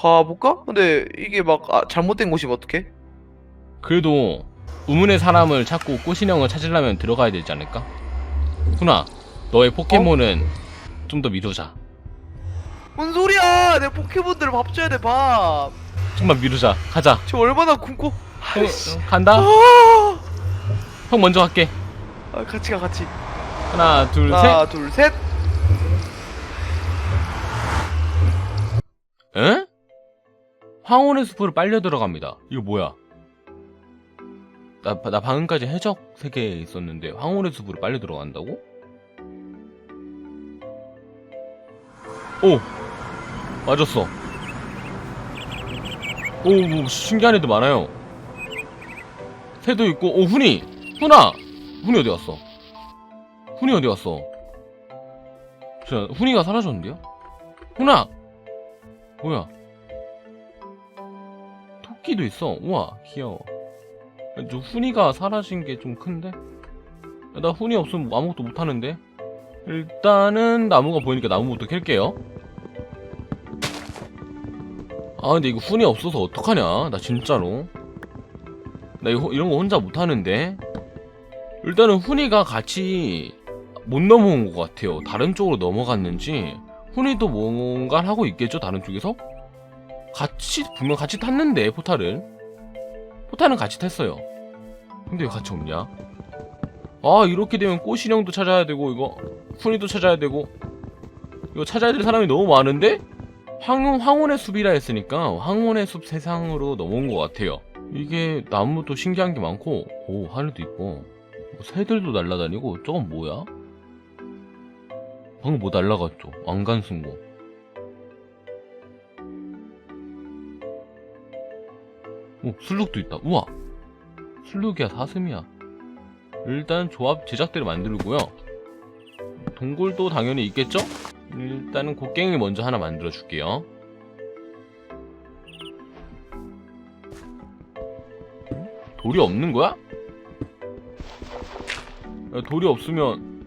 가볼까? 근데 이게 막 아, 잘못된 곳이면 어떡해? 그래도 우문의 사람을 찾고 꽃인형을 찾으려면 들어가야 되지 않을까? 훈아, 너의 포켓몬은 좀 더 미루자. 뭔 소리야! 내 포켓몬들 밥 줘야 돼 밥. 좀만 미루자. 가자. 저 얼마나 굶고. 어, 아이씨. 어, 간다. 아, 형 먼저 갈게. 아, 같이 가 같이. 하나, 둘, 셋. 하나 둘 셋. 에? 황혼의 숲으로 빨려 들어갑니다. 이거 뭐야? 나, 나 방금까지 해적 세계에 있었는데 황혼의 숲으로 빨려 들어간다고? 오! 맞았어. 오, 뭐 신기한 애들 많아요. 새도 있고, 오, 훈이! 훈아! 훈이 어디 갔어? 훈이 어디 갔어? 저, 훈이가 사라졌는데요? 훈아! 뭐야? 토끼도 있어. 우와, 귀여워. 저 훈이가 사라진 게 좀 큰데? 나 훈이 없으면 뭐 아무것도 못 하는데? 일단은 나무가 보이니까 나무부터 캘게요. 아, 근데 이거 훈이 없어서 어떡하냐? 나 진짜로. 나 이거, 이런 거 혼자 못 하는데? 일단은 훈이가 같이 못 넘어온 것 같아요. 다른 쪽으로 넘어갔는지. 훈이도 뭔가를 하고 있겠죠 다른 쪽에서? 같이 분명 같이 탔는데 포탈을. 포탈은 같이 탔어요. 근데 왜 같이 없냐? 아 이렇게 되면 꽃인형도 찾아야 되고 이거 훈이도 찾아야 되고. 이거 찾아야 될 사람이 너무 많은데? 황, 황혼의 숲이라 했으니까 황혼의 숲 세상으로 넘어온 것 같아요. 이게 나무도 신기한 게 많고 오 하늘도 있고. 뭐 새들도 날아다니고 저건 뭐야? 방금 뭐 날라갔죠? 왕관승고. 오, 술룩도 있다. 우와! 술룩이야, 사슴이야. 일단 조합 제작대를 만들고요. 동굴도 당연히 있겠죠? 일단은 곡괭이 먼저 하나 만들어 줄게요. 돌이 없는 거야? 야, 돌이 없으면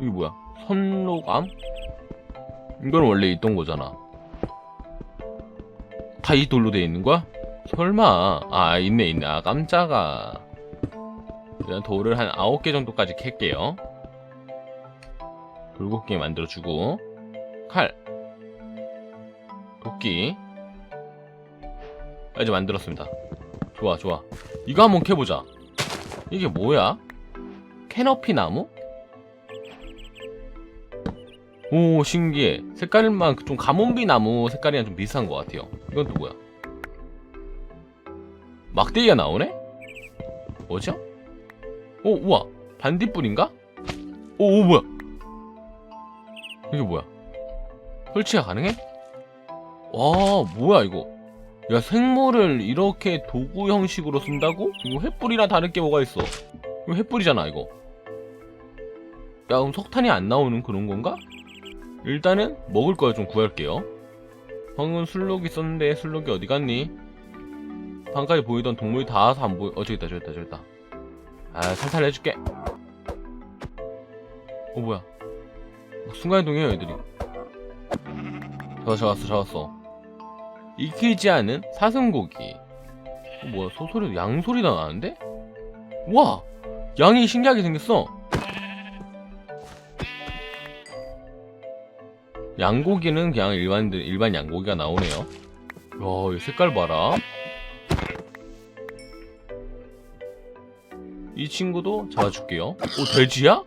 이게 뭐야? 선로감? 이건 원래 있던 거잖아. 다 이 돌로 돼 있는 거야? 설마. 아, 있네, 있네. 아, 깜짝아. 일단 돌을 한 9개 정도까지 캘게요. 돌곡기 만들어주고. 칼. 도끼. 아, 이제 만들었습니다. 좋아, 좋아. 이거 한번 캐보자. 이게 뭐야? 캐너피 나무? 오 신기해 색깔만 좀 가몬비 나무 색깔이랑 좀 비슷한 것 같아요 이건 또 뭐야 막대기가 나오네? 뭐죠? 오 우와 반딧불인가? 오, 오 뭐야 이게 뭐야 설치가 가능해? 와 뭐야 이거 야 생물을 이렇게 도구 형식으로 쓴다고? 이거 횃불이랑 다를 게 뭐가 있어 이거 횃불이잖아 이거 야 그럼 석탄이 안 나오는 그런 건가? 일단은 먹을 거좀 구할게요. 방금 술록이 있었는데 술록이 어디 갔니? 방금까지 보이던 동물이 다 와서 안 보여. 어 저기 있다 저기 있다 저기 있다. 아 살살 해줄게. 어 뭐야? 막 순간이동해요 애들이. 잡았어 잡았어 잡았어. 익히지 않은 사슴고기. 어, 뭐야 소소리 양소리가 나는데? 와 양이 신기하게 생겼어. 양고기는 그냥 일반 일반 양고기가 나오네요. 야, 이 색깔 봐라. 이 친구도 잡아줄게요. 오, 돼지야?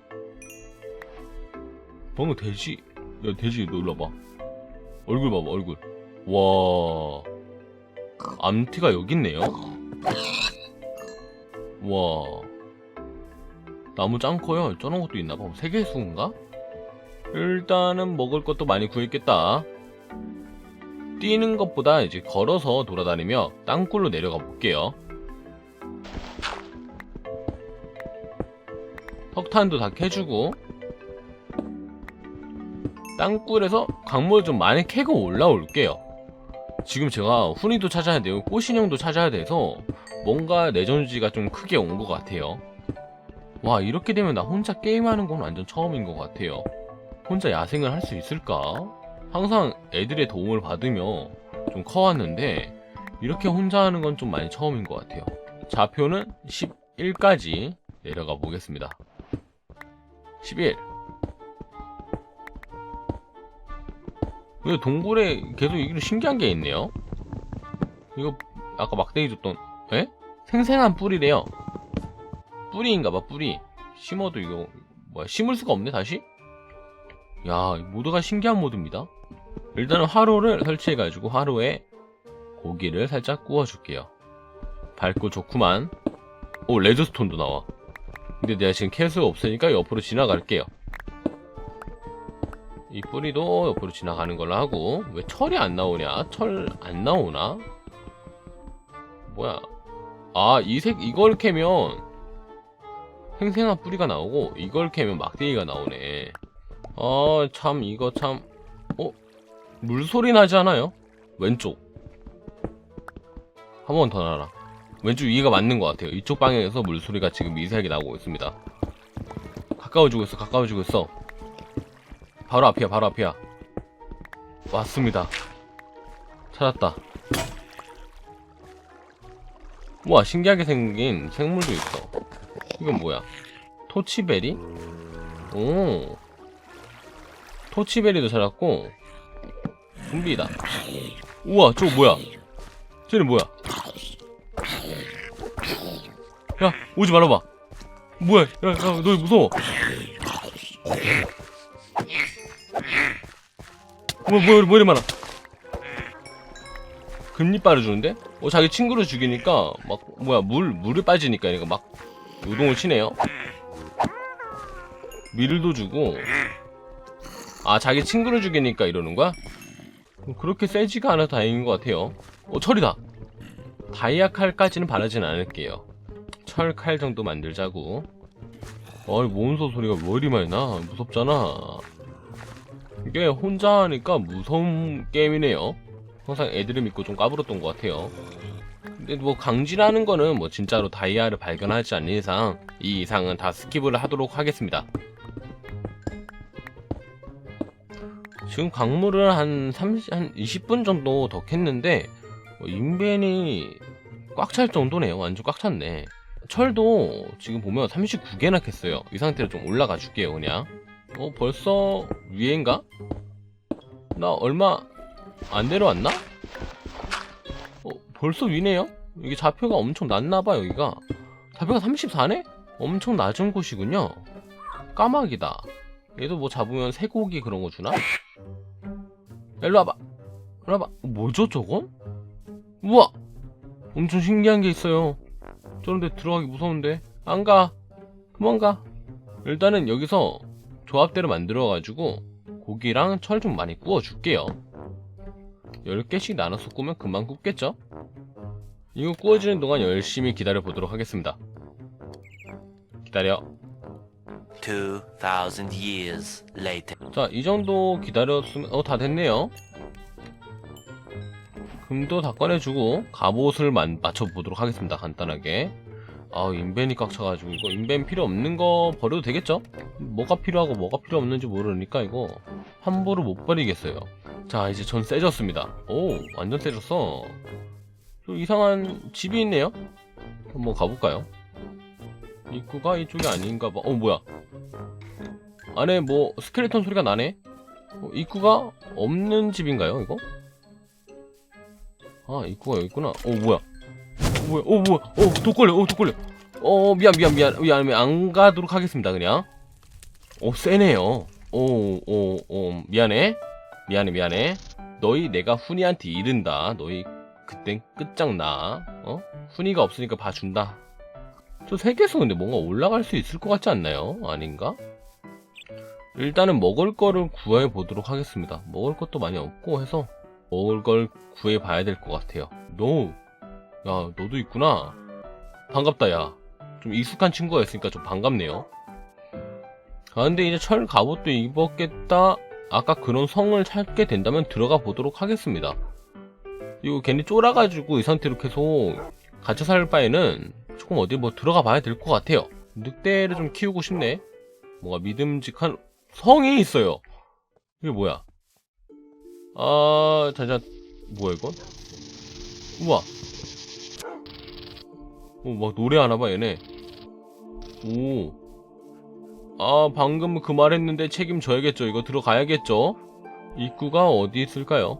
방금 돼지. 야, 돼지, 너 일로 와봐. 얼굴 봐봐, 얼굴. 와. 암티가 여기 있네요. 와. 나무 짱 커요. 저런 것도 있나 봐. 세계 수인가? 일단은 먹을 것도 많이 구했겠다. 뛰는 것보다 이제 걸어서 돌아다니며 땅굴로 내려가 볼게요. 석탄도 다 캐주고 땅굴에서 광물 좀 많이 캐고 올라올게요. 지금 제가 훈이도 찾아야 되고 꽃인형도 찾아야 돼서 뭔가 내전지가 좀 크게 온 것 같아요. 와 이렇게 되면 나 혼자 게임하는 건 완전 처음인 것 같아요. 혼자 야생을 할 수 있을까? 항상 애들의 도움을 받으며 좀 커왔는데 이렇게 혼자 하는 건 좀 많이 처음인 것 같아요. 좌표는 11까지 내려가 보겠습니다. 11. 근데 동굴에 계속 이런 신기한 게 있네요. 이거 아까 막대기 줬던 에? 생생한 뿌리래요. 뿌리인가 봐 뿌리. 심어도 이거 뭐야 심을 수가 없네 다시? 야 모드가 신기한 모드입니다. 일단은 화로를 설치해가지고 화로에 고기를 살짝 구워줄게요. 밝고 좋구만. 오 레드스톤도 나와. 근데 내가 지금 캘 수가 없으니까 옆으로 지나갈게요. 이 뿌리도 옆으로 지나가는 걸로 하고 왜 철이 안 나오냐? 철 안 나오나? 뭐야? 아, 이 색 이걸 캐면 생생한 뿌리가 나오고 이걸 캐면 막대기가 나오네. 아, 참 이거 참 어? 물소리 나지 않아요? 왼쪽. 한 번 더 나라. 왼쪽 위가 맞는 것 같아요. 이쪽 방향에서 물소리가 지금 미세하게 나오고 있습니다. 가까워지고 있어, 가까워지고 있어. 바로 앞이야, 바로 앞이야. 왔습니다. 찾았다. 우와, 신기하게 생긴 생물도 있어. 이건 뭐야? 토치베리? 오. 토치베리도 찾았고, 좀비다. 우와, 저거 뭐야? 쟤는 뭐야? 야, 오지 말아봐. 뭐야? 야, 야, 너 무서워. 뭐, 뭐, 뭐 이리 많아? 금리빨을 주는데? 어, 자기 친구를 죽이니까, 막, 뭐야, 물, 물에 빠지니까 얘가 막, 우동을 치네요? 밀도 주고, 아, 자기 친구를 죽이니까 이러는 거야? 음, 그렇게 세지가 않아 다행인 것 같아요. 어, 철이다! 다이아 칼까지는 바라진 않을게요. 철칼 정도 만들자고. 어이, 몬스터 소리가 왜 이리 많이 나? 무섭잖아. 이게 혼자 하니까 무서운 게임이네요. 항상 애들을 믿고 좀 까불었던 것 같아요. 근데 뭐 강진하는 거는 뭐 진짜로 다이아를 발견하지 않는 이상 이 이상은 다 스킵을 하도록 하겠습니다. 지금 강물을 한 30, 한 20분 정도 더 캤는데 뭐 인벤이 꽉 찰 정도네요. 완전 꽉 찼네. 철도 지금 보면 39개나 캤어요. 이 상태로 좀 올라가 줄게요, 그냥. 어, 벌써 위에인가? 나 얼마 안 내려왔나? 어, 벌써 위네요? 이게 좌표가 엄청 낮나봐, 여기가. 좌표가 34네? 엄청 낮은 곳이군요. 까마귀다. 얘도 뭐 잡으면 쇠고기 그런 거 주나? 일로 와봐. 일로 와봐. 뭐죠, 저건? 우와! 엄청 신기한 게 있어요. 저런데 들어가기 무서운데. 안 가. 도망가. 일단은 여기서 조합대로 만들어가지고 고기랑 철 좀 많이 구워줄게요. 10개씩 나눠서 구우면 금방 굽겠죠? 이거 구워지는 동안 열심히 기다려 보도록 하겠습니다. 기다려. 2,000 years later. 자, 이 정도 기다렸으면, 어, 다 됐네요. 금도 다 꺼내주고, 갑옷을 만, 맞춰보도록 하겠습니다. 간단하게. 아, 인벤이 꽉 차가지고, 이거 인벤 필요 없는 거 버려도 되겠죠? 뭐가 필요하고 뭐가 필요 없는지 모르니까 이거 함부로 못 버리겠어요. 자, 이제 전 세졌습니다. 오, 완전 세졌어. 좀 이상한 집이 있네요? 한번 가볼까요? 입구가 이쪽이 아닌가 봐. 어, 뭐야. 안에 뭐 스켈레톤 소리가 나네? 어, 입구가 없는 집인가요, 이거? 아, 입구가 여기 있구나. 어, 뭐야. 어, 뭐야, 어, 뭐야. 어, 독 걸려, 어, 독 걸려. 어, 미안, 미안, 미안. 미안, 미안. 안 가도록 하겠습니다, 그냥. 어, 세네요. 오, 오, 오, 미안해. 미안해, 미안해. 너희 내가 훈이한테 이른다. 너희 그땐 끝장나. 어? 훈이가 없으니까 봐준다. 저 세계에서 근데 뭔가 올라갈 수 있을 것 같지 않나요? 아닌가? 일단은 먹을 거를 구해 보도록 하겠습니다. 먹을 것도 많이 없고 해서 먹을 걸 구해 봐야 될 것 같아요. 너, 야, 너도 있구나. 반갑다, 야. 좀 익숙한 친구가 있으니까 좀 반갑네요. 아, 근데 이제 철 갑옷도 입었겠다. 아까 그런 성을 찾게 된다면 들어가 보도록 하겠습니다. 이거 괜히 쫄아가지고 이 상태로 계속 갇혀 살 바에는 조금 어디 뭐 들어가 봐야 될 것 같아요. 늑대를 좀 키우고 싶네. 뭔가 믿음직한 성이 있어요. 이게 뭐야? 아, 잠깐 뭐야 이건? 우와. 오, 막 노래하나 봐 얘네. 오. 아, 방금 그 말했는데 책임져야겠죠. 이거 들어가야겠죠. 입구가 어디 있을까요?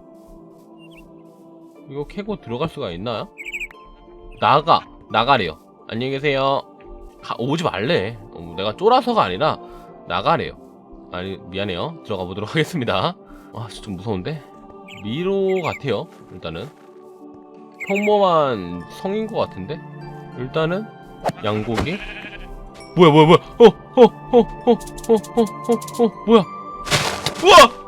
이거 캐고 들어갈 수가 있나요? 나가 나가래요. 안녕히 계세요. 가, 오지 말래. 어, 내가 쫄아서가 아니라 나가래요. 아니 미안해요. 들어가 보도록 하겠습니다. 아, 진짜 좀 무서운데? 미로 같아요. 일단은 평범한 성인 것 같은데. 일단은 양고기. 뭐야 뭐야 뭐야? 어 어 어 어 어 어 어어 어, 어, 어, 어, 뭐야? 우와!